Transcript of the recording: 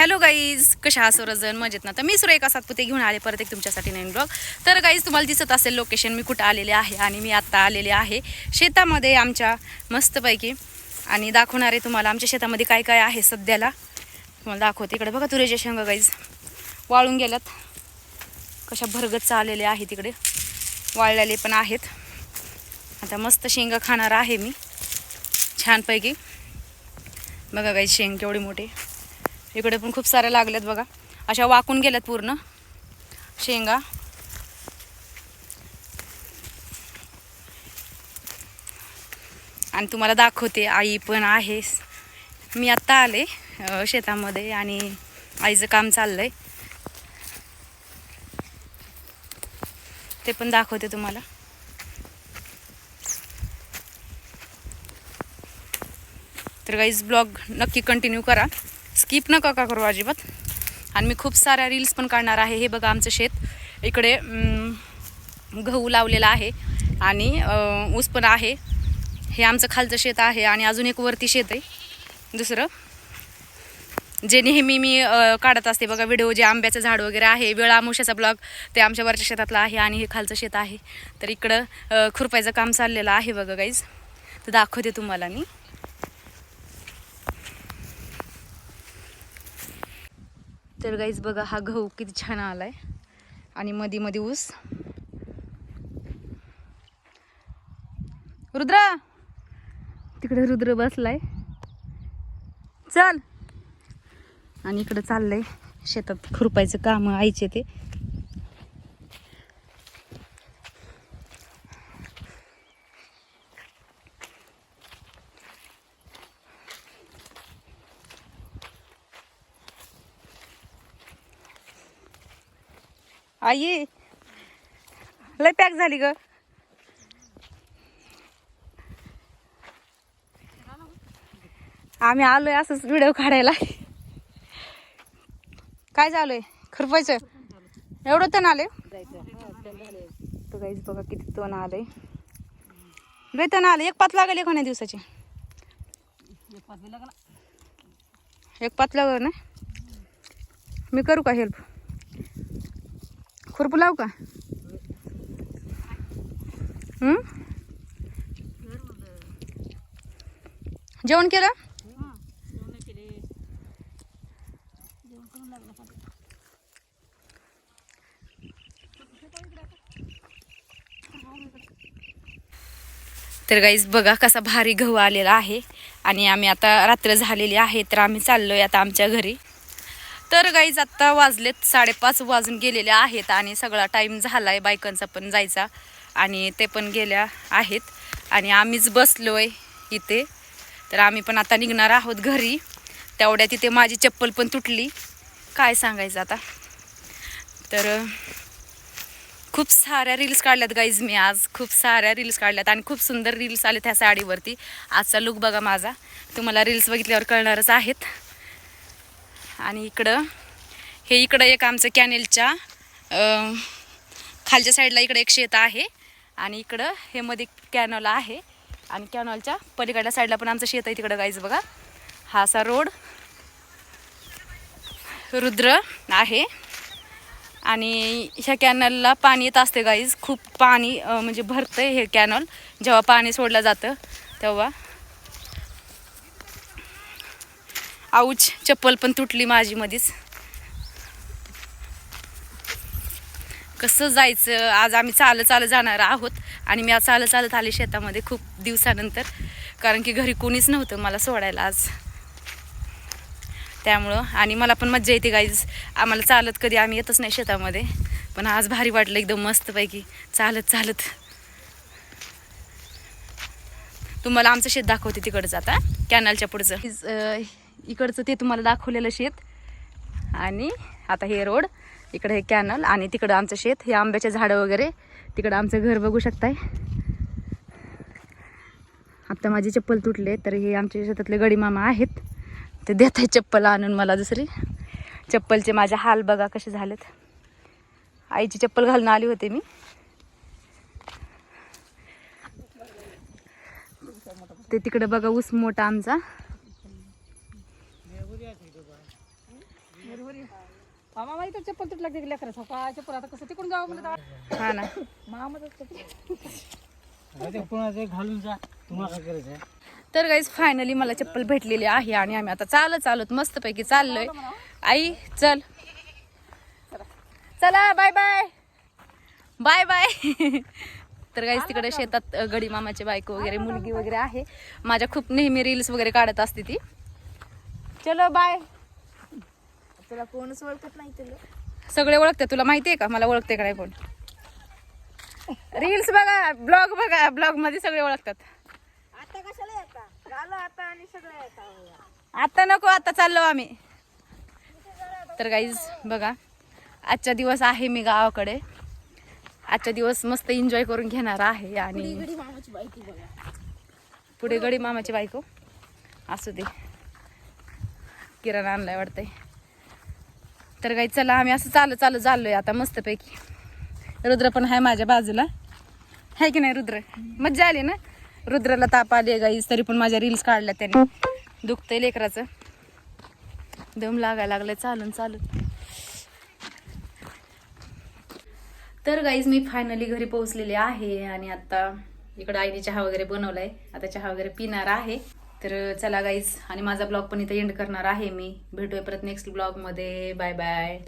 Hello guys कशा आहात सर्वजण? मजेत ना? तर मी सुरेखा सातपुते घेऊन आले परत एक तुमच्यासाठी नवीन ब्लॉग तर गाईज तुम्हाला दिसत असेल लोकेशन मी कुठं आलेले आहे आणि मी आत्ता आलेले आहे शेतामध्ये आमच्या मस्तपैकी. आणि दाखवणार आहे तुम्हाला आमच्या शेतामध्ये काय काय आहे सध्याला. तुम्हाला दाखवते इकडे. बघा तुरेच्या शेंगा गाईज वाळून गेल्यात. कशा भरगत आलेले आहे तिकडे. वाळलेले पण आहेत. आता मस्त शेंगा खाणार आहे मी. छानपैकी. बघा गाईज शेंग केवढे मोठे. इकडे पण खूप साऱ्या लागल्यात बघा. अशा वाकून गेल्यात पूर्ण. शेंगा. आणि तुम्हाला दाखवते आई पण आहे. मी आत्ता आले शेतामध्ये आणि आईचं काम चाललंय. ते पण दाखवते तुम्हाला. तर गाईज ब्लॉग नक्की कंटिन्यू करा. स्किप नका का करू अजिबात. आणि मी खूप साऱ्या रील्स पण काढणार आहे. हे बघा आमचं शेत. इकडे गहू लावलेला आहे. आणि ऊस पण आहे. हे आमचं खालचं शेत आहे आणि अजून एक वरती शेत आहे. दुसरं. जे नेहमी मी काढत असते बघा व्हिडिओ जे आंब्याचं झाड वगैरे आहे. वेळ आमुष्याचा ब्लॉग ते आमच्या वरच्या शेतातला आहे आणि हे खालचं शेत आहे. तर इकडं खुरपायचं काम चाललेलं आहे बघा गाईज तर दाखवते तुम्हाला मी. तर गाईज बघा हा गहू किती छान आलाय. आणि मधी मधी ऊस. रुद्र! तिकडे रुद्र बसलाय. चल. आणि इकडे चाललंय शेतात खुरपायचं काम आईचे ते. आई लय पॅक झाली ग. आम्ही आलोय असंच व्हिडिओ काढायला. काय चालू आहे एवढं तण आले तू गाईज बघा किती तण आलंय. लय तण आले एक पात लागेल एकोण्या दिवसाची. एक पात लागल ना? मी करू का हेल्प खुरपू लावू का? हं? जेवण केलं? तर गाईज बघा कसा भारी गहू आलेला आहे. आणि आम्ही आता रात्र झालेली आहे तर आम्ही चाललोय आता आमच्या घरी. तर गाईज आत्ता वाजलेत साडेपाच वाजून गेलेले आहेत आणि सगळा टाईम झाला आहे बायकांचा पण जायचा आणि ते पण गेल्या आहेत. आणि आम्हीच बसलो आहे इथे. तर आम्ही पण आता निघणार आहोत घरी. तेवढ्या तिथे माझी चप्पल पण तुटली. काय सांगायचं आता? तर खूप साऱ्या रील्स काढल्यात गाईज मी आज. खूप साऱ्या रील्स काढल्यात आणि खूप सुंदर रील्स आले त्या साडीवरती. आजचा लुक बघा माझा. तुम्हाला रील्स बघितल्यावर कळणारच आहेत. आणि इकडं हे इकडं एक आमचं कॅनेलच्या खालच्या साईडला इकडं एक शेत आहे. आणि इकडं हे मध्ये कॅनॉल आहे. आणि कॅनॉलच्या पलीकडल्या साईडला पण आमचं शेत आहे तिकडं गाईज बघा. हा असा रोड रुद्र आहे. आणि ह्या कॅनलला पाणी येत असते गाईज खूप पाणी म्हणजे भरतं हे कॅनल. जेव्हा पाणी सोडलं जातं तेव्हा. आऊच चप्पल पण तुटली माझी मधीच कसं जायचं आज आम्ही चालत चालत जाणार आहोत आणि मी आज चालत चालत आले शेतामध्ये खूप दिवसानंतर कारण की घरी कोणीच नव्हतं मला सोडायला आज. त्यामुळं आणि मला पण मज्जा येते गाईज आम्हाला चालत कधी आम्ही येतच नाही शेतामध्ये पण आज भारी वाटलं एकदम मस्तपैकी चालत चालत. तुम्हाला आमचं शेत दाखवते तिकडं आता कॅनलच्या पुढचं. Uh, इकडचं ते तुम्हाला दाखवलेलं शेत. आणि आता हे रोड इकडे हे कॅनल आणि तिकडं आमचं शेत. हे आंब्याचे झाडं वगैरे. तिकडं आमचं घर बघू शकताय. आता माझी चप्पल तुटले तर हे आमच्या शेतातले गडीमामा आहेत. ते देत आहे चप्पल आणून मला दुसरी. चप्पलचे माझे हाल बघा कसे झालेत. आईची चप्पल घालून आली होते मी. ते तिकडं बघा ऊस मोठा आमचा बरोबर आहे. मामा चप्पल तुटला की लेकरं हो काय चप्पल आता कसं तिकडून जावं म्हणलं हा ना. मामाच घालून जा. तुम्हाला करायचं तर गाईज फायनली मला चप्पल भेटलेली आहे आणि आम्ही आता चालत चालत मस्तपैकी चाललोय. आई चल. चला बाय बाय बाय बाय तर गाईज तिकडे शेतात गडी मामाची बायको वगैरे मुलगी वगैरे आहे. माझ्या खूप नेहमी रील्स वगैरे काढत असते ती. चलो बाय तुला कोणच ओळखत नाही तुला सगळे ओळखते तुला माहिती आहे का? मला ओळखते का नाही कोण? रील्स बघा ब्लॉग बघा ब्लॉगमध्ये सगळे ओळखतात. आता कशाला येता? झालं आता आणि सगळं येता आता नको आता चाललो आम्ही. तर गाईज बघा आजचा दिवस आहे मी गावाकडे. आजचा दिवस मस्त एन्जॉय करून घेणार आहे आणि मामाची बायकी बघा. पुढे गडी मामाची बायको. असू दे. किराणा आणलाय वाटतंय. तर काही चला आम्ही असं चालत चालत चाललोय आता मस्तपैकी. रुद्र पण आहे माझ्या बाजूला. आहे की नाही रुद्र? मज्जा आली ना? रुद्राला ताप आली गाईज तरी पण माझ्या रील्स काढल्या त्याने. दुखतंय लेकराचं. दम लागायला लागलाय चालून चालून. तर गाईज मी फायनली घरी पोहोचलेली आहे आणि आता इकडं आईने चहा वगैरे बनवलाय. आता चहा वगैरे पिणार आहे. तर चला गाईज आणि माझा ब्लॉग पण इथं एंड करणार आहे मी. भेटूया परत नेक्स्ट ब्लॉगमध्ये. Bye bye